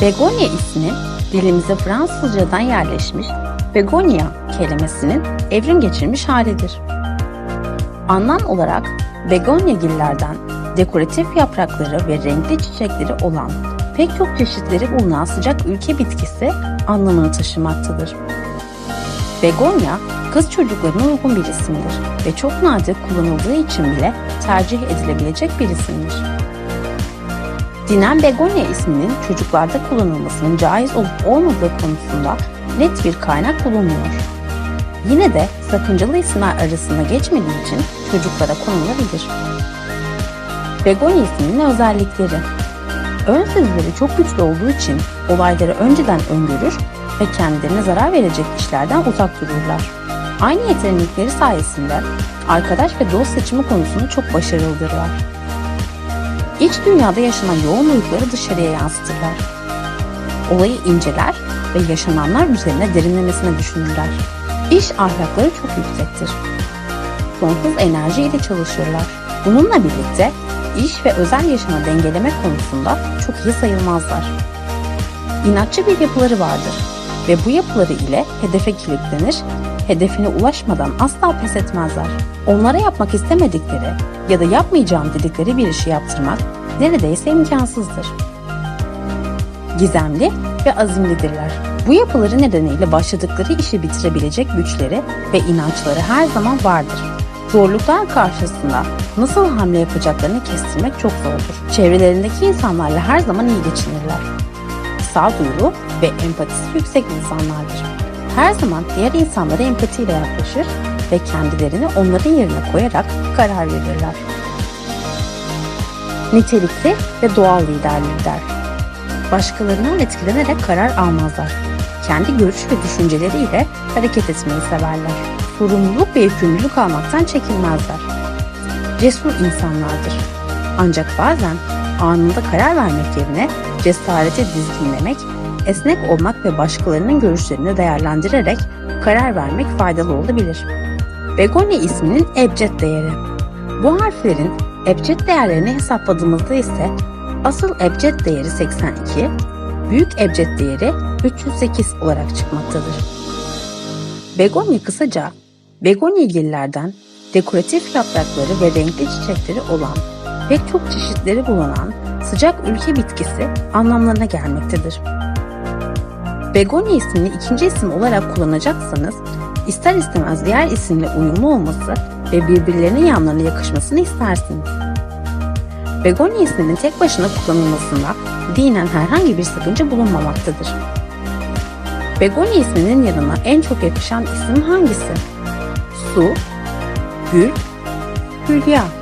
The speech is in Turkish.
Begonya ismi dilimize Fransızcadan yerleşmiş begonia kelimesinin evrim geçirmiş halidir. Anlam olarak begonyagillerden dekoratif yaprakları ve renkli çiçekleri olan pek çok çeşitleri bulunan sıcak ülke bitkisi anlamını taşımaktadır. Begonya, kız çocuklarına uygun bir isimdir ve çok nadir kullanıldığı için bile tercih edilebilecek bir isimdir. Dinen begonya isminin çocuklarda kullanılmasının caiz olup olmadığı konusunda net bir kaynak bulunmuyor. Yine de sakıncalı isimler arasında geçmediği için çocuklara konulabilir. Begonya isminin özellikleri Ön sezileri çok güçlü olduğu için olayları önceden öngörür ve kendilerine zarar verecek işlerden uzak dururlar. Aynı yetenekleri sayesinde arkadaş ve dost seçimi konusunda çok başarılıdırlar. İç dünyada yaşanan yoğunlukları dışarıya yansıtırlar. Olayı inceler ve yaşananlar üzerine derinlemesine düşünürler. İş ahlakları çok yüksektir. Sonsuz enerji ile çalışırlar. Bununla birlikte iş ve özel yaşamı dengeleme konusunda çok iyi sayılmazlar. İnatçı bir yapıları vardır ve bu yapıları ile hedefe kilitlenir, hedefine ulaşmadan asla pes etmezler. Onlara yapmak istemedikleri ya da yapmayacağım dedikleri bir işi yaptırmak neredeyse imkansızdır. Gizemli ve azimlidirler. Bu yapıları nedeniyle başladıkları işi bitirebilecek güçleri ve inançları her zaman vardır. Zorluklar karşısında nasıl hamle yapacaklarını kestirmek çok zordur. Çevrelerindeki insanlarla her zaman iyi geçinirler. Sağduyulu ve empatisi yüksek insanlardır. Her zaman diğer insanlara empatiyle yaklaşır ve kendilerini onların yerine koyarak karar verirler. Nitelikli ve doğal liderlikler. Başkalarından etkilenerek karar almazlar. Kendi görüş ve düşünceleriyle hareket etmeyi severler. Sorumluluk ve yükümlülük almaktan çekinmezler. Cesur insanlardır. Ancak bazen anında karar vermek yerine cesareti dizginlemek, esnek olmak ve başkalarının görüşlerini değerlendirerek karar vermek faydalı olabilir. Begonya isminin ebced değeri. Bu harflerin ebced değerlerini hesapladığımızda ise asıl ebced değeri 82, büyük ebced değeri 308 olarak çıkmaktadır. Begonya kısaca begonyagillerden dekoratif yaprakları ve renkli çiçekleri olan pek çok çeşitleri bulunan sıcak ülke bitkisi anlamlarına gelmektedir. Begonya ismini ikinci isim olarak kullanacaksanız ister istemez diğer isimle uyumlu olması ve birbirlerinin yanlarına yakışmasını istersiniz. Begonya isminin tek başına kullanılmasında dinen herhangi bir sakınca bulunmamaktadır. Begonya isminin yanına en çok yakışan isim hangisi? Su, gül, hülya.